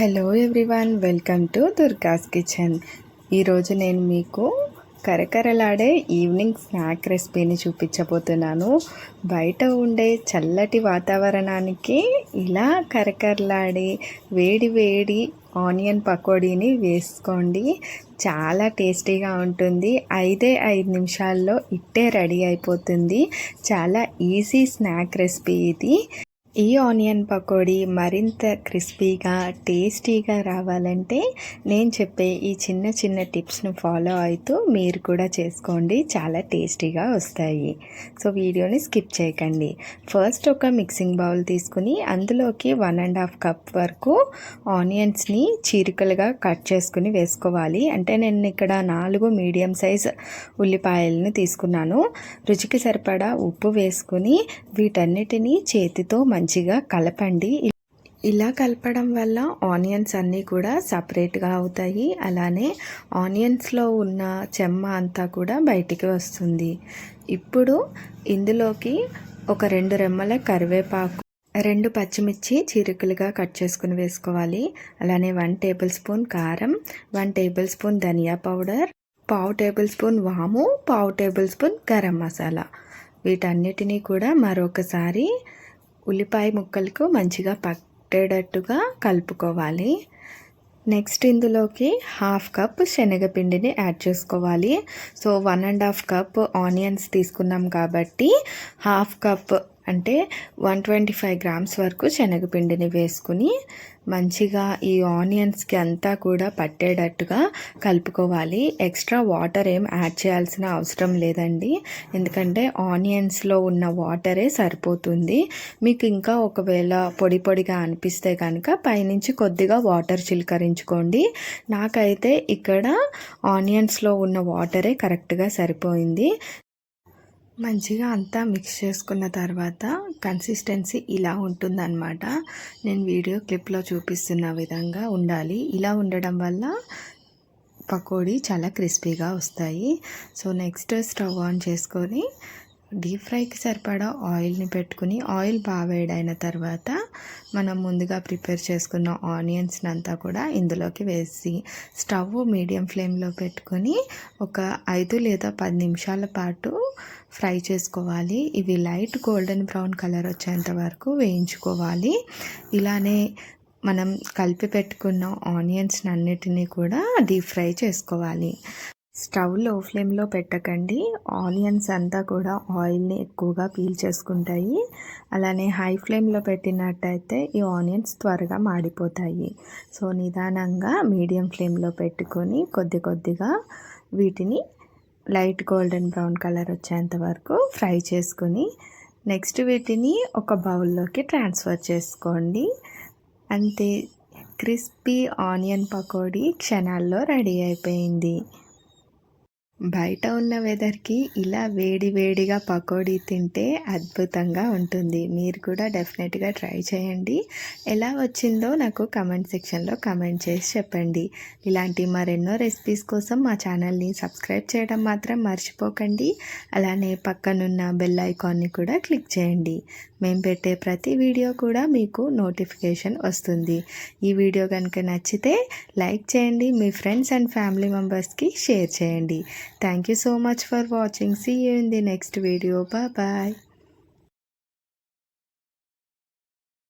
Hello everyone welcome to Durga's kitchen. ఈరోజు నేను మీకు కరకరలాడే ఈవినింగ్ స్నాక్ రెసిపీని చూపించబోతున్నాను. బయట ఉండే చల్లటి వాతావరణానికి ఇలా కరకరలాడే వేడి వేడి ఆనియన్ పకోడీని వేసుకోండి. చాలా టేస్టీగా ఉంటుంది. ఐదే ఐదు నిమిషాల్లో ఇట్టే రెడీ అయిపోతుంది. చాలా ఈజీ స్నాక్ రెసిపీ ఇది. ఈ ఆనియన్ పకోడీ మరింత క్రిస్పీగా టేస్టీగా రావాలంటే నేను చెప్పే ఈ చిన్న చిన్న టిప్స్ను ఫాలో అవుతూ మీరు కూడా చేసుకోండి. చాలా టేస్టీగా వస్తాయి. సో వీడియోని స్కిప్ చేయకండి. ఫస్ట్ ఒక మిక్సింగ్ బౌల్ తీసుకుని అందులోకి వన్ అండ్ హాఫ్ కప్ వరకు ఆనియన్స్ని చీరికలుగా కట్ చేసుకుని వేసుకోవాలి. అంటే నేను ఇక్కడ నాలుగు మీడియం సైజ్ ఉల్లిపాయలను తీసుకున్నాను. రుచికి సరిపడా ఉప్పు వేసుకుని వీటన్నిటిని చేతితో మంచిగా కలపండి. ఇలా కలపడం వల్ల ఆనియన్స్ అన్నీ కూడా సపరేట్గా అవుతాయి. అలానే ఆనియన్స్లో ఉన్న చెమ్మ అంతా కూడా బయటికి వస్తుంది. ఇప్పుడు ఇందులోకి ఒక రెండు రెమ్మల కరివేపాకు రెండు పచ్చిమిర్చి చిరుకులుగా కట్ చేసుకుని వేసుకోవాలి. అలానే వన్ టేబుల్ స్పూన్ కారం వన్ టేబుల్ స్పూన్ ధనియా పౌడర్ పావు టేబుల్ స్పూన్ వాము పావు టేబుల్ స్పూన్ గరం మసాలా. వీటన్నిటినీ కూడా మరొకసారి ఉల్లిపాయ ముక్కలకు మంచిగా పట్టేటట్టుగా కలుపుకోవాలి. నెక్స్ట్ ఇందులోకి హాఫ్ కప్ శనగపిండిని యాడ్ చేసుకోవాలి. So one and half cup onions తీసుకున్నాం కాబట్టి హాఫ్ కప్ అంటే వన్ ట్వంటీ ఫైవ్ గ్రామ్స్ వరకు శనగపిండిని వేసుకుని మంచిగా ఈ ఆనియన్స్కి అంతా కూడా పట్టేటట్టుగా కలుపుకోవాలి. ఎక్స్ట్రా వాటర్ ఏం యాడ్ చేయాల్సిన అవసరం లేదండి. ఎందుకంటే ఆనియన్స్లో ఉన్న వాటరే సరిపోతుంది. మీకు ఇంకా ఒకవేళ పొడి పొడిగా అనిపిస్తే కనుక పైనుంచి కొద్దిగా వాటర్ చిలకరించుకోండి. నాకైతే ఇక్కడ ఆనియన్స్లో ఉన్న వాటరే కరెక్ట్గా సరిపోయింది. మంచిగా అంతా మిక్స్ చేసుకున్న తర్వాత కన్సిస్టెన్సీ ఇలా ఉంటుందన్నమాట. నేను వీడియో క్లిప్లో చూపిస్తున్న విధంగా ఉండాలి. ఇలా ఉండడం వల్ల పకోడీ చాలా క్రిస్పీగా వస్తాయి. సో నెక్స్ట్ స్టవ్ ఆన్ చేసుకొని డీప్ ఫ్రైకి సరిపడా ఆయిల్ని పెట్టుకుని ఆయిల్ బాగా వేడైన తర్వాత మనం ముందుగా ప్రిపేర్ చేసుకున్న ఆనియన్స్ని అంతా కూడా ఇందులోకి వేసి స్టవ్ మీడియం ఫ్లేమ్లో పెట్టుకొని ఒక ఐదు లేదా పది నిమిషాల పాటు ఫ్రై చేసుకోవాలి. ఇవి లైట్ గోల్డెన్ బ్రౌన్ కలర్ వచ్చేంత వరకు వేయించుకోవాలి. ఇలానే మనం కలిపి పెట్టుకున్న ఆనియన్స్ అన్నిటినీ కూడా డీప్ ఫ్రై చేసుకోవాలి. స్టవ్లో ఫ్లేమ్లో పెట్టకండి. ఆనియన్స్ అంతా కూడా ఆయిల్ని ఎక్కువగా పీల్ చేసుకుంటాయి. అలానే హై ఫ్లేమ్లో పెట్టినట్టయితే ఈ ఆనియన్స్ త్వరగా మాడిపోతాయి. సో నిదానంగా మీడియం ఫ్లేమ్లో పెట్టుకొని కొద్ది కొద్దిగా వీటిని లైట్ గోల్డెన్ బ్రౌన్ కలర్ వచ్చేంత వరకు ఫ్రై చేసుకుని నెక్స్ట్ వీటిని ఒక బౌల్లోకి ట్రాన్స్ఫర్ చేసుకోండి. అంతే క్రిస్పీ ఆనియన్ పకోడీ క్షణాల్లో రెడీ అయిపోయింది. బయట ఉన్న వెదర్కి ఇలా వేడి వేడిగా పకోడీ తింటే అద్భుతంగా ఉంటుంది. మీరు కూడా డెఫినెట్గా ట్రై చేయండి. ఎలా వచ్చిందో నాకు కమెంట్ సెక్షన్లో కమెంట్ చేసి చెప్పండి. ఇలాంటి మరెన్నో రెసిపీస్ కోసం మా ఛానల్ని సబ్స్క్రైబ్ చేయడం మాత్రం మర్చిపోకండి. అలానే పక్కనున్న బెల్ ఐకాన్ని కూడా క్లిక్ చేయండి. మేము పెట్టే ప్రతి వీడియో కూడా మీకు నోటిఫికేషన్ వస్తుంది. ఈ వీడియో కనుక నచ్చితే లైక్ చేయండి మీ ఫ్రెండ్స్ అండ్ ఫ్యామిలీ మెంబర్స్కి షేర్ చేయండి. Thank you so much for watching. See you in the next video. Bye bye.